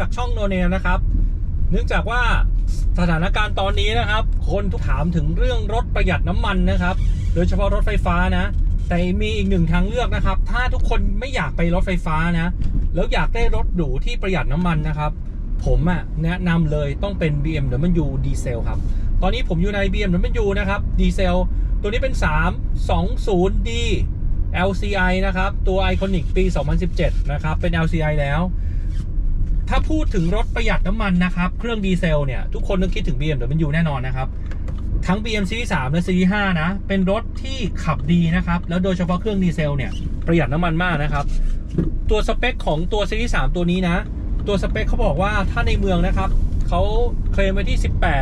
จากช่องโนเนมนะครับ เนื่องจากว่าสถานการณ์ตอนนี้นะครับ คนทุกถามถึงเรื่องรถประหยัดน้ำมันนะครับ โดยเฉพาะรถไฟฟ้านะ แต่มีอีกหนึ่งทางเลือกนะครับ ถ้าทุกคนไม่อยากไปรถไฟฟ้านะ แล้วอยากได้รถหรูที่ประหยัดน้ำมันนะครับ ผมอะแนะนำเลยต้องเป็น BMW ดีเซลครับตอนนี้ผมอยู่ใน BMW นะครับดีเซลตัวนี้เป็น 320D LCI นะครับ ตัว Iconic ปี 2017 นะครับ เป็น LCI แล้ว ถ้าพูดถึงรถประหยัดน้ำมันนะครับ เครื่องดีเซลเนี่ย ทุกคนต้องคิดถึง BMW แน่นอนนะครับ ทั้ง BM Series 3และ Series 5นะ เป็นรถที่ขับดีนะครับ แล้วโดยเฉพาะเครื่องดีเซลเนี่ย ประหยัดน้ำมันมากนะครับ ตัวสเปคของตัว Series 3ตัวนี้นะ ตัวสเปคเขาบอกว่าถ้าในเมืองนะครับ เขาเคลมไว้ที่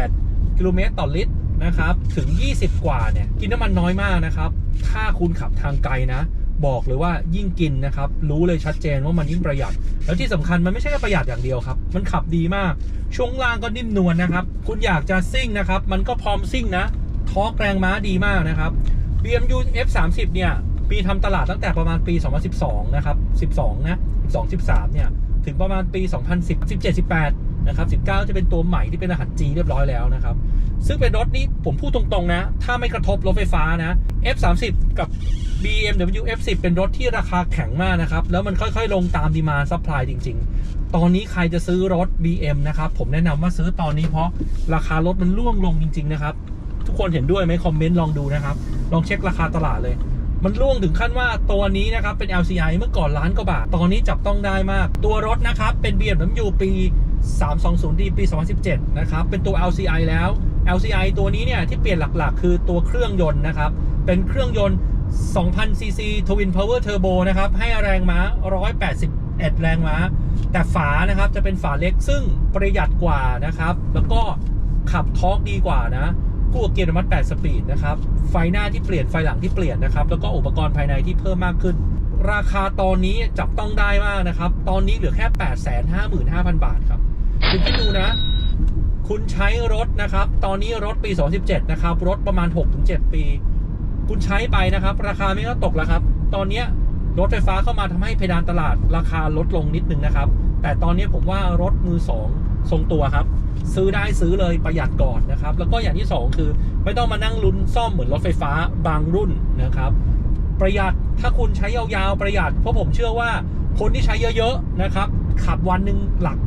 18 กิโลเมตรต่อลิตรนะครับ ถึง 20 กว่าเนี่ย กินน้ำมันน้อยมากนะครับ ถ้าคุณขับทางไกลนะ บอกเลยว่ายิ่งกินนะครับ รู้เลยชัดเจนว่ามันยิ่งประหยัด แล้วที่สำคัญมันไม่ใช่แค่ประหยัดอย่างเดียวครับ มันขับดีมาก ช่วงล่างก็นิ่มนวลนะครับ คุณอยากจะซิ่งนะครับ มันก็พร้อมซิ่งนะทอร์กแรงม้าดีมากนะครับ BMW F30 เนี่ยปีทำตลาดตั้งแต่ประมาณปี 2012 นะครับ 12 นะ 12 13 เนี่ย ถึงประมาณปี 2010 17 18 นะครับ 19 จะเป็นตัวใหม่ที่เป็นอาหารจีเรียบร้อยแล้วนะครับ ซึ่งเป็นรถนี้ผมพูดตรงๆนะ ถ้าไม่กระทบรถไฟฟ้านะ F30 กับ BMW F10 เป็นรถที่ราคาแข็งมากนะครับ แล้วมันค่อยๆ ลงตามดีมาซัพพลายจริง ๆ ตอนนี้ใครจะซื้อรถ BM นะครับ ผมแนะนำว่าซื้อตอนนี้เพราะราคารถมันร่วงลงจริง ๆ นะครับ ทุกคนเห็นด้วยไหมคอมเมนต์ลองดูนะครับ ลองเช็คราคาตลาดเลย มันร่วงถึงขั้นว่าตัวนี้นะครับ เป็น LCI เมื่อก่อนล้านกว่าบาท ตอนนี้จับต้องได้มาก ตัวรถนะครับเป็น BMW ปี 320D ปี 2017 นะครับ เป็นตัว LCI แล้ว LCI ตัวนี้เนี่ยที่เปลี่ยนหลักๆ คือตัวเครื่องยนต์นะครับ เป็นเครื่องยนต์ 2,000 cc Twin Power Turbo นะครับ ให้แรงม้า 181 แรงม้า แต่ฝานะครับจะเป็นฝาเล็กซึ่งประหยัดกว่านะครับ แล้วก็ขับทอร์กดีกว่านะคู่กับเกียร์อัตมัติ8สปีดนะครับ ไฟหน้าที่เปลี่ยนไฟหลังที่เปลี่ยนนะครับ แล้วก็อุปกรณ์ภายในที่เพิ่มมากขึ้น ราคาตอนนี้จับต้องได้มากนะครับ ตอนนี้เหลือแค่ 855,000 บาทครับคุณคิดดูนะ คุณใช้รถนะครับ ตอนนี้รถปี 2017 นะครับ รถประมาณ 6-7 ปี คุณใช้ไปนะครับ ราคาไม่ก็ตกแล้วครับ ตอนนี้รถไฟฟ้าเข้ามาทำให้เพดานตลาดราคาลดลงนิดนึงนะครับ แต่ตอนนี้ผมว่ารถมือสองทรงตัวครับ ซื้อได้ซื้อเลยประหยัดก่อนนะครับ แล้วก็อย่างที่สองคือไม่ต้องมานั่งลุ้นซ่อมเหมือนรถไฟฟ้าบางรุ่นนะครับ ประหยัดถ้าคุณใช้ยาวๆประหยัด เพราะผมเชื่อว่าคนที่ใช้เยอะๆนะครับ ขับวันหนึ่งหลัก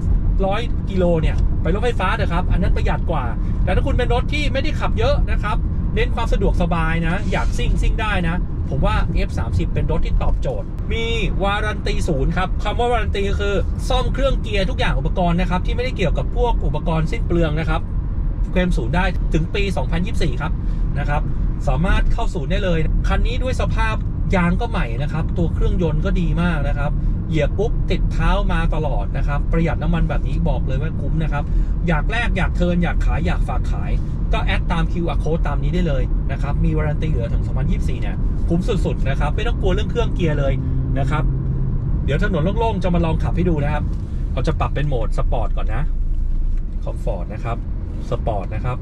ร้อยกิโลเนี่ยไปรถไฟฟ้าเถอะครับ อันนั้นประหยัดกว่า แต่ถ้าคุณเป็นรถที่ไม่ได้ขับเยอะนะครับ เน้นความสะดวกสบายนะ อยากซิ่งซิ่งได้นะ ผมว่า F30 เป็นรถที่ตอบโจทย์ มีวารันตีศูนย์ครับคำว่าวารันตีก็คือ ซ่อมเครื่องเกียร์ทุกอย่างอุปกรณ์นะครับ ที่ไม่ได้เกี่ยวกับพวกอุปกรณ์สิ้นเปลืองนะครับเคลมศูนย์ได้ถึงปี 2024 ครับนะครับ สามารถเข้าศูนย์ได้เลย คันนี้ด้วยสภาพ ยางก็ใหม่นะครับ ตัวเครื่องยนต์ก็ดีมากนะครับ เหยียบปุ๊บติดเท้ามาตลอดนะครับ ประหยัดน้ำมันแบบนี้บอกเลยว่าคุ้มนะครับ อยากแลกอยากเทินอยากขายอยากฝากขาย ก็แอดตาม QR code ตามนี้ได้เลยนะครับ มีวารันตีเหลือถึง 2024 เนี่ย คุ้มสุดๆนะครับ ไม่ต้องกลัวเรื่องเครื่องเกียร์เลยนะครับ เดี๋ยวถนนโล่งๆ จะมาลองขับให้ดูนะครับ เราจะปรับเป็นโหมดสปอร์ตก่อนนะ คอมฟอร์ตนะครับ สปอร์ตนะครับ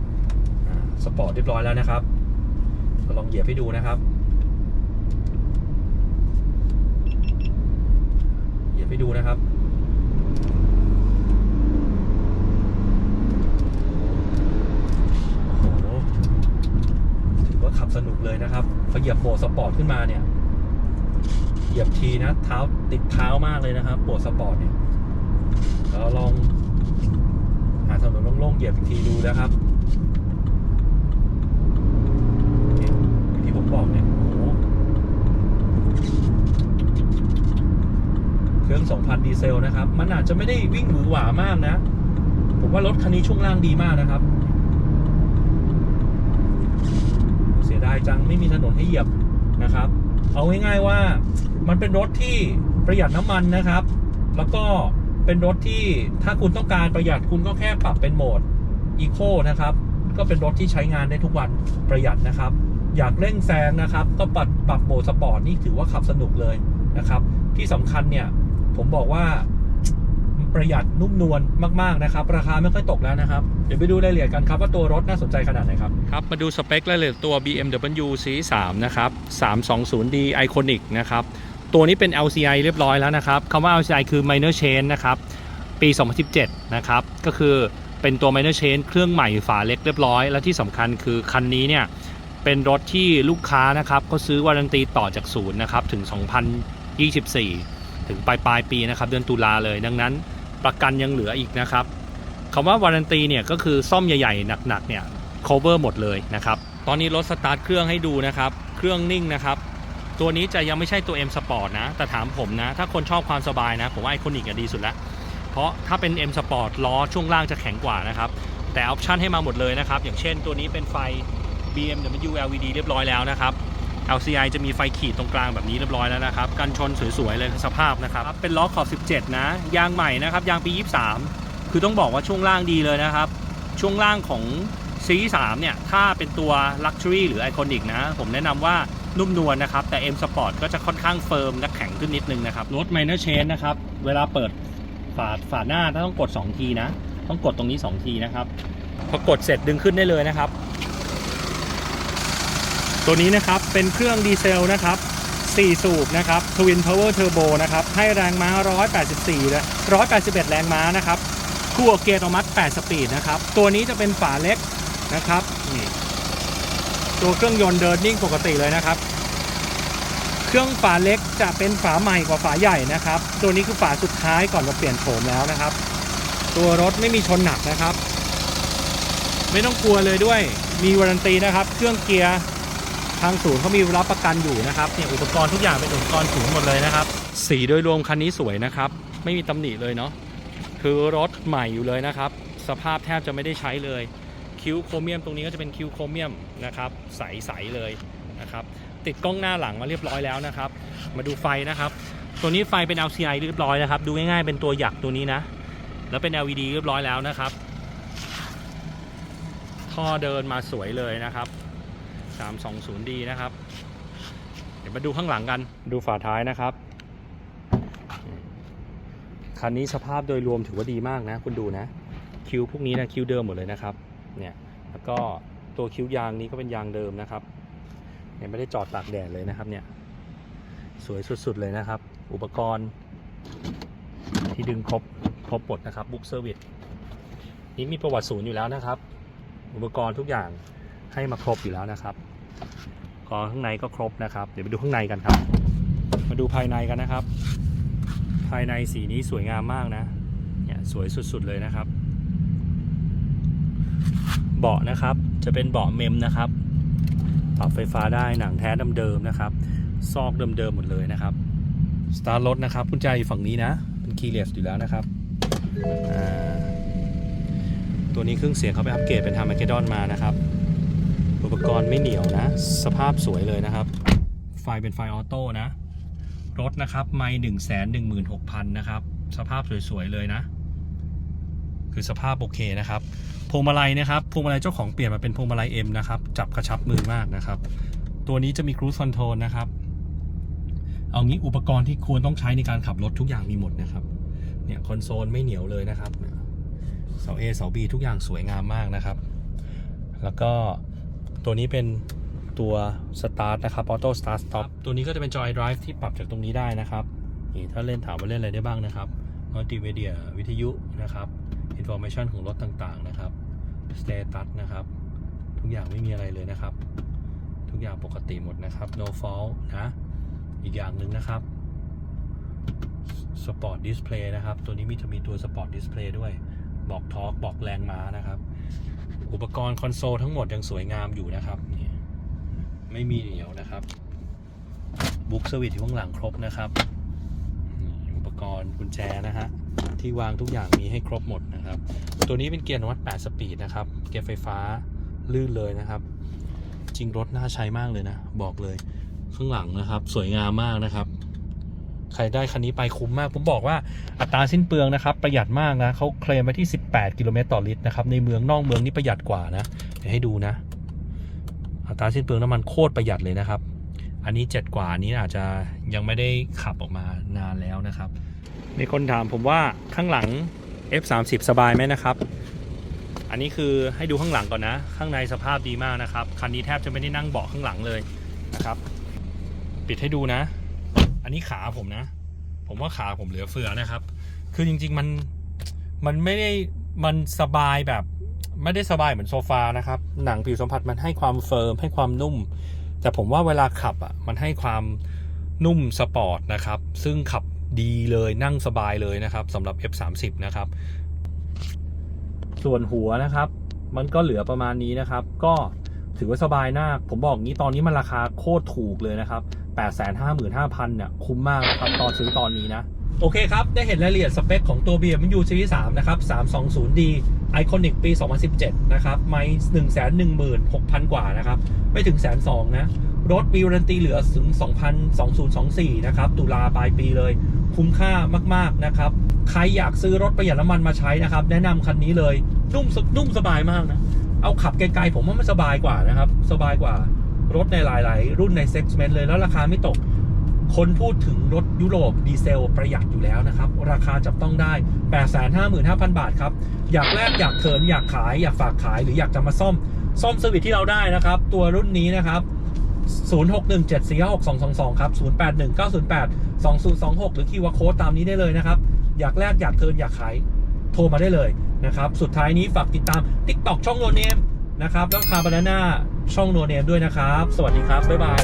สปอร์ตเรียบร้อยแล้วนะครับลองเหยียบให้ดูนะครับ เหยียบให้ดู นะครับโอ้โหถือว่าขับสนุกเลยนะครับพอเหยียบโหมดสปอร์ตขึ้นมาเนี่ย เหยียบทีนะ เท้าติดเท้ามากเลยนะครับโหมดสปอร์ตเนี่ยแล้วลอง หาถนนโล่งๆเหยียบอีกทีดูนะครับเนี่ยอย่างที่ผมบอกเนี่ย โอ้โห เครื่อง 2,000 ดีเซลนะครับ มันอาจจะไม่ได้วิ่งหวือหวามากนะ ผมว่ารถคันนี้ช่วงล่างดีมากนะครับ เสียดายจังไม่มีถนนให้เหยียบนะครับ เอาง่ายๆว่ามันเป็นรถที่ประหยัดน้ำมันนะครับ แล้วก็เป็นรถที่ถ้าคุณต้องการประหยัดคุณก็แค่ปรับเป็นโหมด Eco นะครับ ก็เป็นรถที่ใช้งานได้ทุกวันประหยัดนะครับ อยากเร่งแซงนะครับ ก็ปรับปรับโหมดสปอร์ตนี่ถือว่าขับสนุกเลยนะครับ ที่สำคัญเนี่ย ผมบอกว่าประหยัดนุ่มนวลมาก ๆ นะครับ ราคาไม่ค่อยตกแล้วนะครับ เดี๋ยวไปดูรายละเอียดกันครับว่าตัวรถน่าสนใจขนาดไหนครับ ครับ มาดูสเปครายละเอียดตัว BMW Series 3นะครับ 320D Iconic นะครับ ตัวนี้เป็น LCI เรียบร้อยแล้วนะครับคำว่า LCI คือ minor change นะครับ ปี 2017 นะครับ ก็คือเป็นตัว minor change เครื่องใหม่ฝาเล็กเรียบร้อย และที่สำคัญคือคันนี้เนี่ยเป็นรถที่ลูกค้านะครับก็ซื้อวารันตีต่อจากศูนย์นะครับถึง 2024 ถึงปลายปลายปีนะครับเดือนตุลาเลย ดังนั้นประกันยังเหลืออีกนะครับคำว่าวารันตีเนี่ยก็คือซ่อมใหญ่ๆหนักๆเนี่ย cover หมดเลยนะครับตอนนี้รถสตาร์ทเครื่องให้ดูนะครับเครื่องนิ่งนะครับตัวนี้จะยังไม่ใช่ตัว M Sport นะ แต่ถามผมนะ ถ้าคนชอบความสบายนะ ผมว่าไอคอนิกดีสุดละ เพราะถ้าเป็น M Sport ล้อช่วงล่างจะแข็งกว่านะครับ แต่ออปชันให้มาหมดเลยนะครับ อย่างเช่นตัวนี้เป็นไฟ BMW LED เรียบร้อยแล้วนะครับ LCI จะมีไฟขีดตรงกลางแบบนี้เรียบร้อยแล้วนะครับ กันชนสวยๆเลยสภาพนะครับ เป็นล้อขอบ 17 นะ ยางใหม่นะครับ ยางปี 23 คือต้องบอกว่าช่วงล่างดีเลยนะครับ ช่วงล่างของ C3 เนี่ย ถ้าเป็นตัว Luxury หรือ Iconic นะ ผมแนะนำว่านุ่มนวลนะครับ แต่ M Sport ก็จะค่อนข้างเฟิร์มและแข็งขึ้นนิดนึงนะครับ รถ Minor Change นะครับ เวลาเปิดฝาฝาหน้าต้องกด 2 ทีนะ ต้องกดตรงนี้ 2 ทีนะครับ พอกดเสร็จดึงขึ้นได้เลยนะครับ ตัวนี้นะครับเป็นเครื่องดีเซลนะครับ4 สูบนะครับ Twin Power Turbo นะครับ ให้แรงม้า 184และ181 แรงม้านะครับคู่เกียร์อัตโนมัติ 8 สปีดนะครับ ตัวนี้จะเป็นฝาเล็กนะครับนี่ตัวเครื่องยนต์เดินนิ่งปกติเลยนะครับ เครื่องฝาเล็กจะเป็นฝาใหม่กว่าฝาใหญ่นะครับ ตัวนี้คือฝาสุดท้ายก่อนจะเปลี่ยนโฉมแล้วนะครับ ตัวรถไม่มีชนหนักนะครับ ไม่ต้องกลัวเลยด้วย มีวารันตีนะครับ เครื่องเกียร์ ทางศูนย์เขามีรับประกันอยู่นะครับเนี่ยอุปกรณ์ทุกอย่างเป็นอุปกรณ์ศูนย์หมดเลยนะครับ สีโดยรวมคันนี้สวยนะครับ ไม่มีตำหนิเลยเนาะคือรถใหม่อยู่เลยนะครับ สภาพแทบจะไม่ได้ใช้เลย คิ้วโครเมียมตรงนี้ก็จะเป็นคิ้วโครเมียมนะครับ ใสๆเลยนะครับ ติดกล้องหน้าหลังมาเรียบร้อยแล้วนะครับ มาดูไฟนะครับ ตัวนี้ไฟเป็น LCI เรียบร้อยนะครับ ดูง่ายๆเป็นตัวหยักตัวนี้นะ แล้วเป็น LED เรียบร้อยแล้วนะครับ ท่อเดินมาสวยเลยนะครับ 320D นะครับ เดี๋ยวมาดูข้างหลังกัน ดูฝาท้ายนะครับ คันนี้สภาพโดยรวมถือว่าดีมากนะ คุณดูนะ คิ้วพวกนี้นะคิ้วเดิมหมดเลยนะครับ เนี่ย แล้วก็ตัวคิ้วยางนี้ก็เป็นยางเดิมนะครับ เนี่ยไม่ได้จอดตากแดดเลยนะครับ เนี่ย สวยสุดๆเลยนะครับ อุปกรณ์ที่ดึงครบครบหมดนะครับบุ๊กเซอร์วิสนี่มีประวัติศูนย์อยู่แล้วนะครับ อุปกรณ์ทุกอย่างให้มาครบอยู่แล้วนะครับ ก็ข้างในก็ครบนะครับ เดี๋ยวไปดูข้างในกันครับ มาดูภายในกันนะครับ ภายในสีนี้สวยงามมากนะ เนี่ยสวยสุดๆเลยนะครับ เบาะนะครับจะเป็นเบาะเมมนะครับปรับไฟฟ้าได้หนังแท้เดิมๆนะครับ ซอกเดิมๆหมดเลยนะครับสตาร์ทรถนะครับกุญแจอยู่ฝั่งนี้นะเป็นคีย์เลสอยู่แล้วนะครับตัวนี้เครื่องเสียงเขาไปอัปเกรดเป็นทามาเกดอนมานะครับ อุปกรณ์ไม่เหนียวนะ สภาพสวยเลยนะครับ ไฟเป็นไฟออโต้นะ รถนะครับไม่หนึ่งแสนหนึ่งหมื่นหกพันนะครับ สภาพสวยๆเลยนะ คือสภาพโอเคนะครับ พวงมาลัยนะครับ พวงมาลัยเจ้าของเปลี่ยนมาเป็นพวงมาลัย M นะครับ จับกระชับมือมากนะครับ ตัวนี้จะมีครูซคอนโทรลนะครับ เอางี้อุปกรณ์ที่ควรต้องใช้ในการขับรถทุกอย่างมีหมดนะครับ เนี่ยคอนโซลไม่เหนียวเลยนะครับ เสา A เสา B ทุกอย่างสวยงามมากนะครับ แล้วก็ ตัวนี้เป็นตัว Start นะครับ Auto Start Stop ตัวนี้ก็จะเป็น Joy Drive ที่ปรับจากตรงนี้ได้นะครับนี่ถ้าเล่นถามว่าเล่นอะไรได้บ้างนะครับ Multimedia วิทยุนะครับ Information ของรถต่างๆนะครับ Status นะครับ ทุกอย่างไม่มีอะไรเลยนะครับ ทุกอย่างปกติหมดนะครับ No fault นะ อีกอย่างหนึ่งนะครับ Sport Display นะครับ ตัวนี้มีจะมีตัว Sport Display ด้วย บอกทอร์กบอกแรงม้านะครับ อุปกรณ์คอนโซลทั้งหมดยังสวยงามอยู่นะครับ ไม่มีเหนียวนะครับ บุ๊กสวิตที่ข้างหลังครบนะครับอุปกรณ์กุญแจนะฮะที่วางทุกอย่างมีให้ครบหมดนะครับ ตัวนี้เป็นเกียร์นมัต8สปีดนะครับ เกียร์ไฟฟ้าลื่นเลยนะครับ จริงรถน่าใช้มากเลยนะ บอกเลยข้างหลังนะครับ สวยงามมากนะครับ ใครได้คันนี้ไปคุ้มมาก ผมบอกว่าอัตราสิ้นเปลืองนะครับ ประหยัดมากนะเขาเคลมไว้ที่ 18 กิโลเมตรต่อลิตรนะครับ ในเมืองนอกเมืองนี่ประหยัดกว่านะ เดี๋ยวให้ดูนะ อัตราสิ้นเปลืองน้ำมันโคตรประหยัดเลยนะครับ อันนี้ 7 กว่านนี้อาจจะยังไม่ได้ขับออกมานานแล้วนะครับ มีคนถามผมว่าข้างหลัง F30 สบายไหมนะครับ อันนี้คือให้ดูข้างหลังก่อนนะ ข้างในสภาพดีมากนะครับ คันนี้แทบจะไม่ได้นั่งเบาะข้างหลังเลยนะครับ ปิดให้ดูนะ อันนี้ขาผมนะ ผมว่าขาผมเหลือเฟือนะครับ คือจริง ๆ มันมันไม่ได้มันสบายแบบ ไม่ได้สบายเหมือนโซฟานะครับ หนังผิวสัมผัสมันให้ความเฟิร์มให้ความนุ่ม แต่ผมว่าเวลาขับอะมันให้ความนุ่มสปอร์ตนะครับ ซึ่งขับดีเลยนั่งสบายเลยนะครับสำหรับ F30 นะครับ ส่วนหัวนะครับ มันก็เหลือประมาณนี้นะครับ ก็ถือว่าสบายมาก ผมบอกงี้ตอนนี้มันราคาโคตรถูกเลยนะครับ 855,000เนี่ยคุ้มมากนะครับตอนซื้อตอนนี้นะ โอเคครับ ได้เห็นรายละเอียดสเปคของตัว BMW Series 3นะครับ 320D Iconic ปี 2017 นะครับไม่116,000 กว่านะครับ ไม่ถึงแสนสองนะ รถมีวารันตีเหลือถึง 2,2024 นะครับ ตุลาปลายปีเลย คุ้มค่ามากๆนะครับ ใครอยากซื้อรถประหยัดน้ำมันมาใช้นะครับ แนะนำคันนี้เลยนุ่มนุ่มสบายมากนะ เอาขับไกลๆผมว่ามันสบายกว่านะครับ สบายกว่า รถในหลาย ๆ รุ่นในเซ็กซ์เมนต์เลยแล้วราคาไม่ตก คนพูดถึงรถยุโรปดีเซลประหยัดอยู่แล้วนะครับ ราคาจับต้องได้ 855,000 บาทครับ อยากแลกอยากเถินอยากขาย อยากฝากขายหรืออยากจะมาซ่อม ซ่อมเซอร์วิสที่เราได้นะครับ ตัวรุ่นนี้นะครับ0617456222 ครับ 0819082026 หรือคีย์วาโค้ดตามนี้ได้เลยนะครับ อยากแลกอยากเทินอยากขาย โทรมาได้เลยนะครับ สุดท้ายนี้ฝากติดตาม TikTok ช่องโนเนม นะครับ แล้วคาบานาน่าช่องโนเนมด้วยนะครับ สวัสดีครับ บ๊ายบาย